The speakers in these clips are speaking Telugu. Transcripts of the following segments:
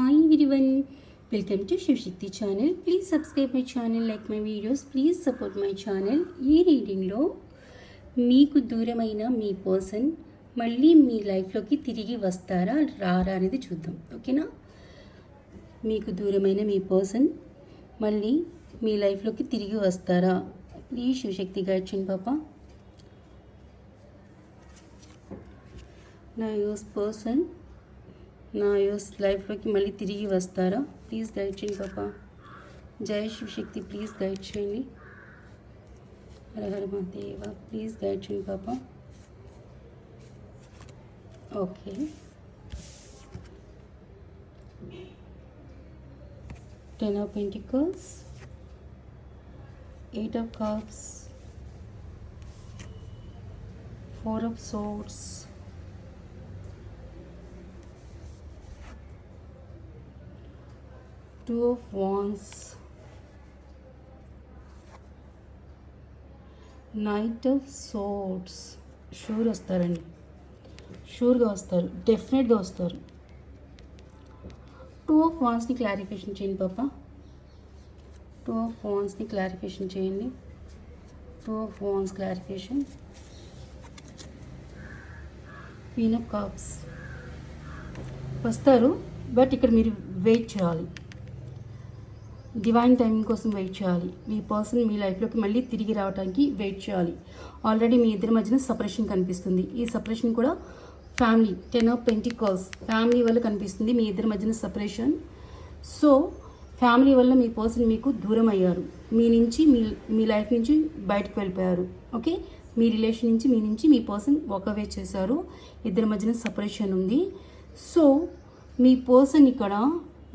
Hi everyone welcome to Shivashakti channel please subscribe my channel like my videos please support my channel ఈ రీడింగ్లో మీకు దూరమైన మీ పర్సన్ మళ్ళీ మీ లైఫ్లోకి తిరిగి వస్తారా రారా అనేది చూద్దాం. ఓకేనా మీకు దూరమైన మీ పర్సన్ మళ్ళీ మీ లైఫ్లోకి తిరిగి వస్తారా? ప్లీజ్ శివశక్తి గడిచిన పాప. నా యూస్ పర్సన్ నా యూస్ లైఫ్లోకి మళ్ళీ తిరిగి వస్తారా? ప్లీజ్ గైడ్ చేయండి పాప. జై శివశక్తి ప్లీజ్ గైడ్ చేయండి. హరహర మహాదేవ. ప్లీజ్ గైడ్ చేయండి పాప. Okay. Ten of pentacles. Eight of cups. Four of swords two of wands knight of swords sure వస్తారండి. షూర్గా వస్తారు. డెఫినెట్గా వస్తారు. టూ ఆఫ్ వాన్స్ని క్లారిఫికేషన్ చేయండి పాప. టూ ఆఫ్ వాన్స్ని క్లారిఫికేషన్ చేయండి. Two of wands clarification. Queen of cups. వస్తారు. బట్ ఇక్కడ మీరు వెయిట్ చేయాలి. డివైన్ టైమింగ్ కోసం వెయిట్ చేయాలి. మీ పర్సన్ మీ లైఫ్లోకి మళ్ళీ తిరిగి రావడానికి వెయిట్ చేయాలి. ఆల్రెడీ మీ ఇద్దరి మధ్యన సపరేషన్ కనిపిస్తుంది. ఈ సపరేషన్ కూడా family ten of pentacles family వల్ల కనిపిస్తుంది మీ ఇద్దరి మధ్యన సపరేషన్ సో ఫ్యామిలీ వల్ల మీ పర్సన్ మీకు దూరం అయ్యారు. మీ నుంచి మీ మీ లైఫ్ నుంచి బయటకు వెళ్ళిపోయారు. ఓకే మీ రిలేషన్ నుంచి మీ నుంచి మీ పర్సన్ వాకవే చేశారు. ఇద్దరి మధ్యన సపరేషన్ ఉంది. సో మీ పర్సన్ ఇక్కడ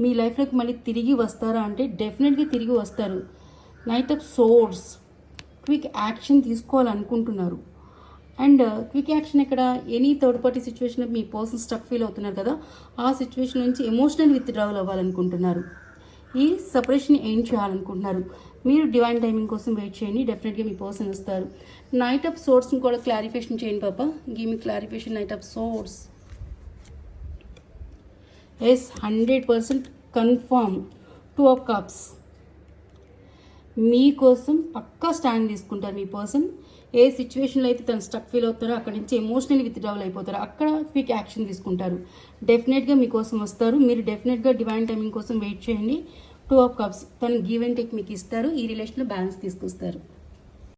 మీ లైఫ్లోకి మళ్ళీ తిరిగి వస్తారా అంటే డెఫినెట్గా తిరిగి వస్తారు. Knight of swords quick action తీసుకోవాలనుకుంటున్నారు. And quick action ఇక్కడ ఎనీ థర్డ్ పార్టీ సిచ్యువేషన్లో మీ పర్సన్ స్టక్ ఫీల్ అవుతున్నారు కదా ఆ సిచ్యువేషన్ నుంచి ఎమోషనల్ విత్డ్రావల్ అవ్వాలనుకుంటున్నారు. ఈ సపరేషన్ ఏం చేయాలనుకుంటున్నారు? మీరు డివైన్ టైమింగ్ కోసం వెయిట్ చేయండి డెఫినెట్గా మీ పర్సన్ వస్తారు. నైట్ ఆఫ్ సోర్స్ని కూడా క్లారిఫికేషన్ చేయండి పాప. Give me clarification knight of swords yes hundred percent confirm two of cups మీకోసం పక్కా స్టాండ్ తీసుకుంటారు మీ పర్సన్. ఏ సిచ్యువేషన్లో అయితే తను స్టక్ ఫీల్ అవుతారో అక్కడి నుంచి ఎమోషనల్ విత్డ్రావల్ అయిపోతారు అక్కడ క్విక్ యాక్షన్ తీసుకుంటారు. డెఫినెట్గా మీకోసం వస్తారు. మీరు డెఫినెట్గా డివైన్ టైమింగ్ కోసం వెయిట్ చేయండి. టూ ఆఫ్ కప్స్ తను గివ్ అండ్ టేక్ మీకు ఇస్తారు. ఈ రిలేషన్లో బ్యాలెన్స్ తీసుకొస్తారు.